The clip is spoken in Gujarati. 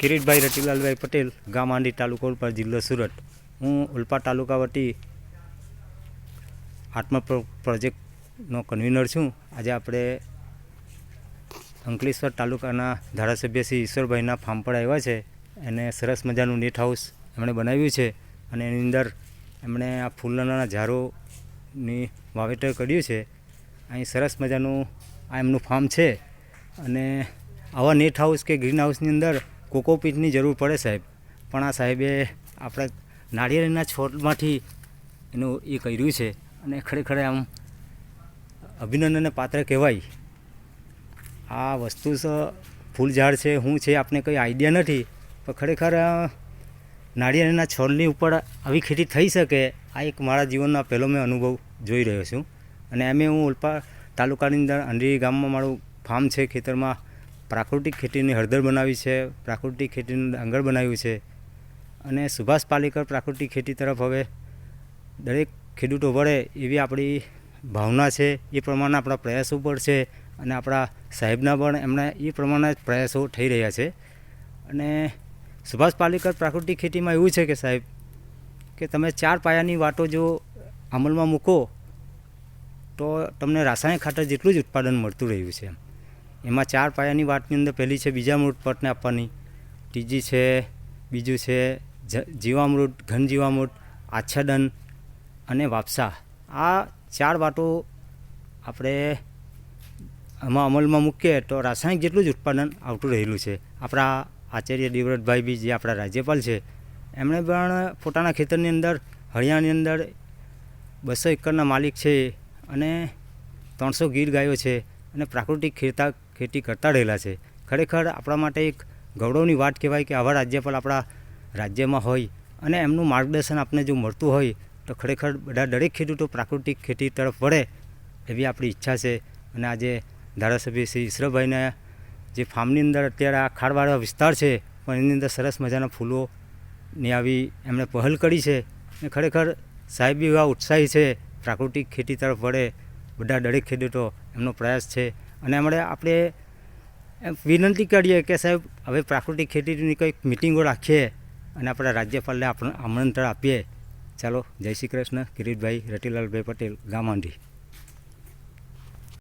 કિરીટભાઈ રતિલાલભાઈ પટેલ ગામ આંડી તાલુકો ઉલપા જિલ્લો સુરત. હું ઉલપા તાલુકા વતી આત્મા પ્રોજેક્ટનો કન્વીનર છું. આજે આપણે અંકલેશ્વર તાલુકાના ધારાસભ્ય શ્રી ઈશ્વરભાઈના ફાર્મ પર આવ્યા છે. એને સરસ મજાનું નેટ હાઉસ એમણે બનાવ્યું છે અને એની અંદર એમણે આ ફૂલના ઝાડોની વાવેતર કર્યું છે. અહીં સરસ મજાનું આ એમનું ફાર્મ છે અને આવા નેટ હાઉસ કે ગ્રીન હાઉસની અંદર કોકોપીટની જરૂર પડે સાહેબ. પણ આ સાહેબે આપણે નાળિયેરના છોડમાંથી એનું એ કર્યું છે અને ખરેખર આમ અભિનંદનને પાત્ર કહેવાય. આ વસ્તુ ફૂલ ઝાડ છે શું છે, આપને કંઈ આઈડિયા નથી. પણ ખરેખર નાળિયેરના છોડની ઉપર આવી ખેતી થઈ શકે, આ એક મારા જીવનનો પહેલો મેં અનુભવ જોઈ રહ્યો છું. અને એમ હું ઓલપા તાલુકાની અંદર અંધેરી ગામમાં મારું ફાર્મ છે, ખેતરમાં પ્રાકૃતિક ખેતીની હળદર બનાવી છે, પ્રાકૃતિક ખેતીનું ડાંગર બનાવ્યું છે અને સુભાષ પાલેકર પ્રાકૃતિક ખેતી તરફ હવે દરેક ખેડૂતો વળે એવી આપણી ભાવના છે, એ પ્રમાણે આપણા પ્રયાસો પણ છે અને આપણા સાહેબના પણ એમના એ પ્રમાણે જ પ્રયાસો થઈ રહ્યા છે. અને સુભાષ પાલેકર પ્રાકૃતિક ખેતીમાં એવું છે કે સાહેબ, કે તમે ચાર પાયાની વાતો જો અમલમાં મૂકો તો તમને રાસાયણિક ખાતર જેટલું જ ઉત્પાદન મળતું રહ્યું છે એમાં. ચાર પાયાની વાતની અંદર પહેલી છે બીજામૃત પટને આપવાની, ત્રીજી છે, બીજું છે જીવામૃત ઘન જીવામૃત આચ્છાદન અને વાપસા. આ ચાર વાતો આપણે આમાં અમલમાં મૂકીએ તો રાસાયણિક જેટલું જ ઉત્પાદન આવતું રહેલું છે. આપણા આચાર્ય દેવવ્રતભાઈ બી જે આપણા રાજ્યપાલ છે, એમણે પણ પોતાના ખેતરની અંદર હરિયાણાની અંદર બસો એકરના માલિક છે અને ત્રણસો ગીર ગાયો છે અને પ્રાકૃતિક ખેતા ખેતી કરતા રહેલા છે. ખરેખર આપણા માટે એક ગૌરવની વાત કહેવાય કે આવા રાજ્યપાલ આપણા રાજ્યમાં હોય અને એમનું માર્ગદર્શન આપને જો મળતું હોય તો ખરેખર બધા દરેક ખેડૂતો પ્રાકૃતિક ખેતી તરફ વળે એવી આપણી ઈચ્છા છે. અને આજે ધારાસભ્ય શ્રી ઈશ્વરભાઈને જે ફાર્મની અંદર અત્યારે આ ખાડવાળા વિસ્તાર છે, પણ એની અંદર સરસ મજાના ફૂલોની આવી એમણે પહેલ કરી છે. અને ખરેખર સાહેબ એવા ઉત્સાહી છે, પ્રાકૃતિક ખેતી તરફ વળે, બધા દરેક ખેડૂતો એમનો પ્રયાસ છે. અને એમણે આપણે વિનંતી કરીએ કે સાહેબ, હવે પ્રાકૃતિક ખેતીની કંઈક મિટિંગો રાખીએ અને આપણા રાજ્યપાલને આપણે, આમંત્રણ આપીએ. ચાલો, જય શ્રી કૃષ્ણ. કિરીટભાઈ, રતિલાલભાઈ પટેલ ગામાંડી